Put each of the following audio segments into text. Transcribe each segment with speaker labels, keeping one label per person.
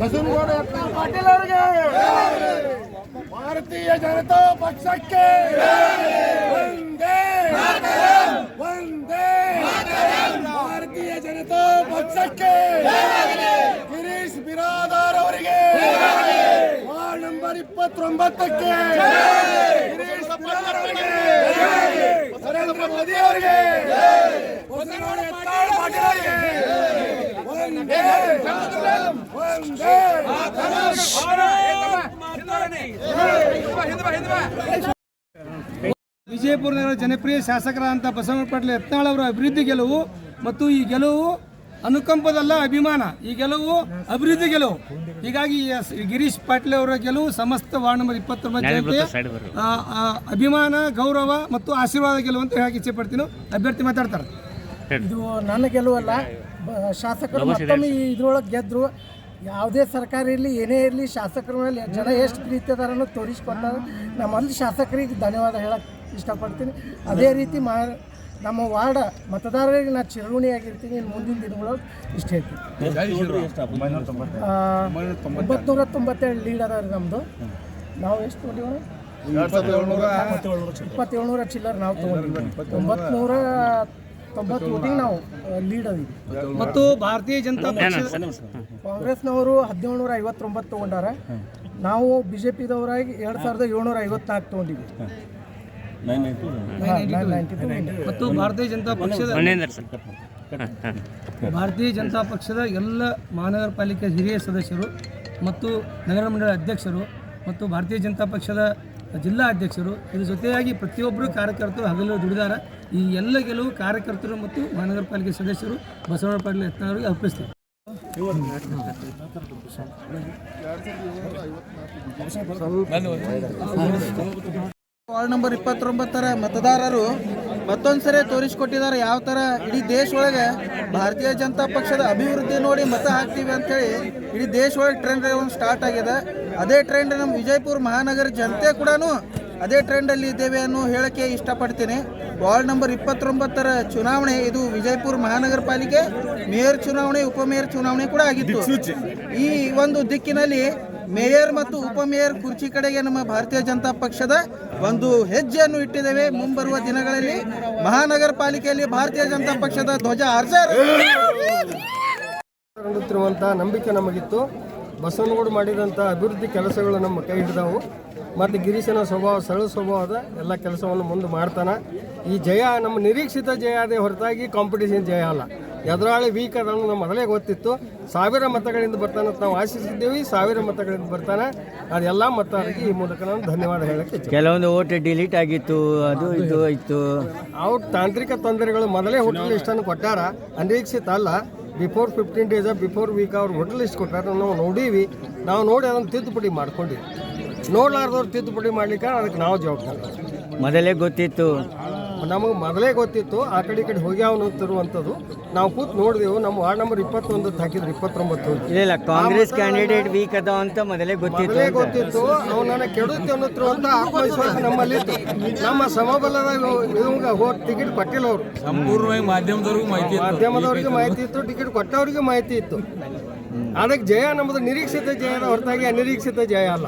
Speaker 1: ಬಸವನಗೌಡ ಯತ್ನಾಳ್ ಪಾಟೀಲ್ ಅವರಿಗೆ ಭಾರತೀಯ ಜನತಾ ಪಕ್ಷಕ್ಕೆ ಒಂದೇ ಒಂದೇ ಭಾರತೀಯ ಜನತಾ ಪಕ್ಷಕ್ಕೆ ಗಿರೀಶ್ ಬಿರಾದಾರ್ ಅವರಿಗೆ ವಾರ್ಡ್ ನಂಬರ್ ಇಪ್ಪತ್ತೊಂಬತ್ತಕ್ಕೆ ಗಿರೀಶ್ ಬಿರಾದಾರ್ ಅವರಿಗೆ ನರೇಂದ್ರ ಮೋದಿ ಅವರಿಗೆ ಬಸವನಗೌಡ ಯತ್ನಾಳ್ ಪಾಟೀಲ್ ಅವರಿಗೆ ಒಂದೇ ಒಂದೇ
Speaker 2: ವಿಜಯಪುರದ ಜನಪ್ರಿಯ ಶಾಸಕರಾದಂಥ ಬಸವನ ಪಾಟೀಲ್ ಯತ್ನಾಳ್ ಅವರ ಅಭಿವೃದ್ಧಿ ಗೆಲುವು ಮತ್ತು ಈ ಗೆಲುವು ಅನುಕಂಪದಲ್ಲ ಅಭಿಮಾನ. ಈ ಗೆಲುವು ಅಭಿವೃದ್ಧಿ ಗೆಲುವು. ಹೀಗಾಗಿ ಗಿರೀಶ್ ಪಾಟೀಲ್ ಅವರ ಗೆಲುವು ಸಮಸ್ತ ವಾರ್ಡ್ ನಂಬರ್ ಇಪ್ಪತ್ತೊಂಬತ್ತು ಅಭಿಮಾನ ಗೌರವ ಮತ್ತು ಆಶೀರ್ವಾದ ಗೆಲುವು ಅಂತ ಹೇಳಕ್ಕೆ ಇಚ್ಛೆ ಪಡ್ತೀನಿ. ಅಭ್ಯರ್ಥಿ ಮಾತಾಡ್ತಾರೆ.
Speaker 3: ಇದು ನನ್ನ ಗೆಲುವಲ್ಲ. ಶಾಸಕರು ಮತ್ತೊಮ್ಮೆ ಇದ್ರೊಳಗೆ ಗೆದ್ರು. ಯಾವುದೇ ಸರ್ಕಾರ ಇರಲಿ ಏನೇ ಇರಲಿ ಶಾಸಕರ ಮೇಲೆ ಜನ ಎಷ್ಟು ಪ್ರೀತಿ ಅದಾರನ್ನು ತೋರಿಸ್ಕೊಟ್ಟಾರೆ ನಮ್ಮಲ್ಲಿ ಶಾಸಕರಿಗೆ ಧನ್ಯವಾದ ಹೇಳಕ್ಕೆ ಇಷ್ಟಪಡ್ತೀನಿ. ಅದೇ ರೀತಿ ಮಾ ನಮ್ಮ ವಾರ್ಡ ಮತದಾರರಿಗೆ ನಾನು ಚಿರಋಣಿಯಾಗಿರ್ತೀನಿ ಇನ್ನು ಮುಂದಿನ ದಿನಗಳೊಳಗೆ ಇಷ್ಟ ಹೇಳ್ತೀನಿ. ಆ, ಒಂಬತ್ನೂರ ತೊಂಬತ್ತೇಳು ಲೀಡ್ ಅದ ರೀ ನಮ್ಮದು ನಾವು ಎಷ್ಟು ತೊಗೊಂಡಿವಿ ಇಪ್ಪತ್ತೇಳ್ನೂರ ಚಿಲ್ಲರ್ ನಾವು ತೊಗೊಂಡಿವಿ ಒಂಬತ್ನೂರ ತೊಂಬತ್ತು ವೋಟಿಂಗ್ ನಾವು ಲೀಡ್ ಅದೀವಿ
Speaker 2: ಮತ್ತು ಭಾರತೀಯ ಜನತಾ ಪಕ್ಷ
Speaker 3: ಕಾಂಗ್ರೆಸ್ನವರು ಹದಿನೇಳುನೂರ ಐವತ್ತೊಂಬತ್ತು ತೊಗೊಂಡಾರ. ನಾವು ಬಿ ಜೆ ಪಿದವರಾಗಿ ಎರಡು ಸಾವಿರದ ಏಳ್ನೂರ ಐವತ್ನಾಲ್ಕು ತೊಗೊಂಡಿವಿ. 992.
Speaker 2: ಮತ್ತು ಭಾರತೀಯ ಜನತಾ ಪಕ್ಷದ ಭಾರತೀಯ ಜನತಾ ಪಕ್ಷದ ಎಲ್ಲ ಮಹಾನಗರ ಪಾಲಿಕೆ ಹಿರಿಯ ಸದಸ್ಯರು ಮತ್ತು ನಗರ ಮಂಡಳ ಅಧ್ಯಕ್ಷರು ಮತ್ತು ಭಾರತೀಯ ಜನತಾ ಪಕ್ಷದ ಜಿಲ್ಲಾ ಅಧ್ಯಕ್ಷರು, ಇದ್ರ ಜೊತೆಯಾಗಿ ಪ್ರತಿಯೊಬ್ಬರು ಕಾರ್ಯಕರ್ತರು ಹಗಲು ದುಡಿದಾರ. ಈ ಎಲ್ಲ ಗೆಲುವು ಕಾರ್ಯಕರ್ತರು ಮತ್ತು ಮಹಾನಗರ ಪಾಲಿಕೆ ಸದಸ್ಯರು ಬಸವಣ್ಣ ಪಾಟೀಲ್ ಯತ್ನವರಿಗೆ ಅರ್ಪಿಸ್ತಾರೆ
Speaker 4: ವಾರ್ಡ್ ನಂಬರ್ ಇಪ್ಪತ್ತೊಂಬತ್ತರ ಮತದಾರರು ಮತ್ತೊಂದು ಸರಿ ತೋರಿಸ್ಕೊಟ್ಟಿದ್ದಾರೆ. ಯಾವ ಥರ ಇಡೀ ದೇಶ ಒಳಗೆ ಭಾರತೀಯ ಜನತಾ ಪಕ್ಷದ ಅಭಿವೃದ್ಧಿ ನೋಡಿ ಮತ ಹಾಕ್ತೀವಿ ಅಂತೇಳಿ ಇಡೀ ದೇಶ ಒಳಗೆ ಟ್ರೆಂಡ್ ಸ್ಟಾರ್ಟ್ ಆಗಿದೆ. ಅದೇ ಟ್ರೆಂಡ್ ನಮ್ಮ ವಿಜಯಪುರ ಮಹಾನಗರ ಜನತೆ ಕೂಡ ಅದೇ ಟ್ರೆಂಡಲ್ಲಿ ಇದ್ದೇವೆ ಅನ್ನೋ ಹೇಳಕ್ಕೆ ಇಷ್ಟಪಡ್ತೀನಿ. ವಾರ್ಡ್ ನಂಬರ್ ಇಪ್ಪತ್ತೊಂಬತ್ತರ ಚುನಾವಣೆ ಇದು ವಿಜಯಪುರ ಮಹಾನಗರ ಪಾಲಿಕೆ ಮೇಯರ್ ಚುನಾವಣೆ ಉಪಮೇಯರ್ ಚುನಾವಣೆ ಕೂಡ ಆಗಿತ್ತು. ಈ ಒಂದು ದಿಕ್ಕಿನಲ್ಲಿ ಮೇಯರ್ ಮತ್ತು ಉಪಮೇಯರ್ ಕುರ್ಚಿ ಕಡೆಗೆ ನಮ್ಮ ಭಾರತೀಯ ಜನತಾ ಪಕ್ಷದ ಒಂದು ಹೆಜ್ಜೆಯನ್ನು ಇಟ್ಟಿದ್ದೇವೆ. ಮುಂಬರುವ ದಿನಗಳಲ್ಲಿ ಮಹಾನಗರ ಪಾಲಿಕೆಯಲ್ಲಿ ಭಾರತೀಯ ಜನತಾ ಪಕ್ಷದ ಧ್ವಜ
Speaker 3: ಅರ್ಜ ನಂಬಿಕೆ ನಮಗಿತ್ತು. ಬಸವನಗೌಡ ಮಾಡಿದಂಥ ಅಭಿವೃದ್ಧಿ ಕೆಲಸಗಳು ನಮ್ಮ ಕೈ ಹಿಡಿದವು. ಮತ್ತು ಗಿರೀಶನ ಸ್ವಭಾವ ಸರಳ ಸ್ವಭಾವದ ಎಲ್ಲ ಕೆಲಸವನ್ನು ಮುಂದೆ ಮಾಡ್ತಾನೆ. ಈ ಜಯ ನಮ್ಮ ನಿರೀಕ್ಷಿತ ಜಯ ಅದೇ ಹೊರತಾಗಿ ಕಾಂಪಿಟೇಷನ್ ಜಯ ಅಲ್ಲ. ಎದುರಾಳಿ ವೀಕ್ ಅದನ್ನು ನಮ್ಮ ಮೊದಲೇ ಗೊತ್ತಿತ್ತು. ಸಾವಿರ ಮತಗಳಿಂದ ಬರ್ತಾನೆ ಅಂತ ನಾವು ಆಶಿಸಿದ್ದೀವಿ. ಸಾವಿರ ಮತಗಳಿಂದ ಬರ್ತಾನೆ. ಅದೆಲ್ಲ ಮತದಾರರಿಗೆ ಈ ಮೂಲಕ ನಾನು ಧನ್ಯವಾದ ಹೇಳಕ್ಕೆ
Speaker 5: ಕೆಲವೊಂದು ಓಟ್ ಡಿಲೀಟ್ ಆಗಿತ್ತು ಅದು ಇದು ಆಯಿತು
Speaker 3: ಅವ್ರ ತಾಂತ್ರಿಕ ತೊಂದರೆಗಳು ಮೊದಲೇ ಹೋಟೆಲ್ ಇಷ್ಟನ್ನು ಕೊಟ್ಟಾರ. ಅನಿರೀಕ್ಷಿತ ಅಲ್ಲ. Before fifteen days before week ಅವ್ರು ಹೋಟೆಲ್ ಲಿಸ್ಟ್ ಕೊಟ್ಟಾರೆ ನಾವು ನೋಡೀವಿ. ನಾವು ನೋಡಿ ಅದನ್ನು ತಿದ್ದುಪಡಿ ಮಾಡ್ಕೊಂಡಿವಿ. ನೋಡ್ಲಾರ್ದವ್ರು ತಿದ್ದುಪಡಿ ಮಾಡ್ಲಿಕ್ಕೆ ಅದಕ್ಕೆ ನಾವು ಜವಾಬ್ದಾರ.
Speaker 5: ಮೊದಲೇ ಗೊತ್ತಿತ್ತು.
Speaker 3: ನಮಗೆ ಮೊದಲೇ ಗೊತ್ತಿತ್ತು ಆ ಕಡೆ ಈ ಕಡೆ ಹೋಗ್ಯಾವ ತಿರುವಂಥದ್ದು ನಾವು ಕೂತ್ ನೋಡಿದೆವು ನಮ್ಮ ವಾರ್ಡ್ ನಂಬರ್ ಇಪ್ಪತ್ತೊಂದಕ್ಕೆ ಹಾಕಿದ್ರು ಇಪ್ಪತ್ತೊಂಬತ್ತು
Speaker 5: ಇಲ್ಲ ಇಲ್ಲ ಕಾಂಗ್ರೆಸ್ ಕ್ಯಾಂಡಿಡೇಟ್ ವೀಕ್ ಅದ ಅಂತ ಮೊದಲೇ ಗೊತ್ತಿತ್ತು
Speaker 3: ಮೊದಲೇ ಗೊತ್ತಿತ್ತು ಅವನನ್ನ ಕೆಡುತ್ತೆ ಆ ಆತ್ಮವಿಶ್ವಾಸ ನಮ್ಮಲ್ಲಿ ನಮ್ಮ ಸಮಬಲದ ಇವಂಗ ಹೋಗಿ ಟಿಕೆಟ್ ಕೊಟ್ಟಿಲ್ಲ ಅವರು.
Speaker 6: ಸಂಪೂರ್ಣವಾಗಿ ಮಾಧ್ಯಮದವ್ರಿಗೂ ಮಾಹಿತಿ ಇತ್ತು.
Speaker 3: ಮಾಧ್ಯಮದವರಿಗೆ ಮಾಹಿತಿ ಇತ್ತು ಟಿಕೆಟ್ ಕೊಟ್ಟವರಿಗೆ ಮಾಹಿತಿ ಇತ್ತು. ಅದಕ್ಕೆ ಜಯ ನಮ್ಮದು ನಿರೀಕ್ಷಿತ ಜಯದ ಹೊರತಾಗಿ ಅನಿರೀಕ್ಷಿತ ಜಯ ಅಲ್ಲ.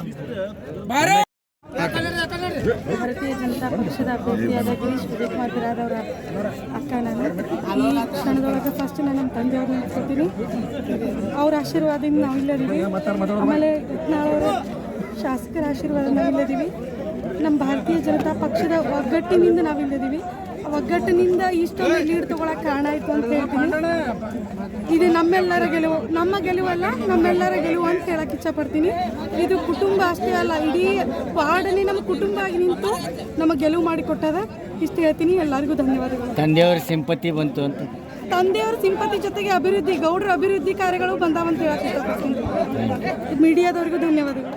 Speaker 7: ಭಾರತೀಯ ಜನತಾ ಪಕ್ಷದ ಅಭ್ಯರ್ಥಿಯಾದ ಗಿರೀಶ್ ವಿಜಯಕುಮಾರ್ ಬಿರಾದವರ ಅಕ್ಕ ನಾನು ಈ ಕ್ಷಣದೊಳಗೆ ಫಸ್ಟ್ ನಾನು ನಮ್ಮ ತಂದೆಯವ್ರನ್ನ ನೆನೆಸ್ಕೊತೀನಿ ಅವ್ರ ಆಶೀರ್ವಾದದಿಂದ ನಾವು ಇಲ್ಲದೀವಿ ಆಮೇಲೆ ನಾವು ಶಾಸಕರ ಆಶೀರ್ವಾದ ನಾವು ಇಲ್ಲದೀವಿ ನಮ್ಮ ಭಾರತೀಯ ಜನತಾ ಪಕ್ಷದ ಒಗ್ಗಟ್ಟಿನಿಂದ ನಾವು ಇಲ್ಲದೀವಿ ಒಗ್ಗಟ್ಟಿನಿಂದ ಇಷ್ಟೊಂದು ಲೀಡ್ ತಗೊಳಕ್ ಕಾರಣ ಆಯ್ತು ಅಂತ ಹೇಳ್ತೀನಿ. ಇದು ನಮ್ಮೆಲ್ಲರ ಗೆಲುವು ನಮ್ಮ ಗೆಲುವಲ್ಲ ನಮ್ಮೆಲ್ಲರ ಗೆಲುವು ಅಂತ ಹೇಳಕ್ ಇಚ್ಛ ಪಡ್ತೀನಿ ಇದು ಕುಟುಂಬ ಅಷ್ಟೇ ಅಲ್ಲ ಇಡೀ ವಾರ್ಡಲ್ಲಿ ನಮ್ಮ ಕುಟುಂಬ ಆಗಿ ನಿಂತು ನಮ್ಮ ಗೆಲುವು ಮಾಡಿಕೊಟ್ಟದ. ಇಷ್ಟು ಹೇಳ್ತೀನಿ. ಎಲ್ಲರಿಗೂ ಧನ್ಯವಾದಗಳು.
Speaker 5: ತಂದೆಯವ್ರ ಸಿಂಪತಿ ಬಂತು ಅಂತ.
Speaker 7: ತಂದೆಯವರ ಸಿಂಪತಿ ಜೊತೆಗೆ ಅಭಿವೃದ್ಧಿ ಗೌಡರ ಅಭಿವೃದ್ಧಿ ಕಾರ್ಯಗಳು ಬಂದಾವಂತ ಹೇಳಕ್ ಇಷ್ಟಪಡ್ತೀನಿ. ಮೀಡಿಯಾದವರಿಗೂ ಧನ್ಯವಾದಗಳು.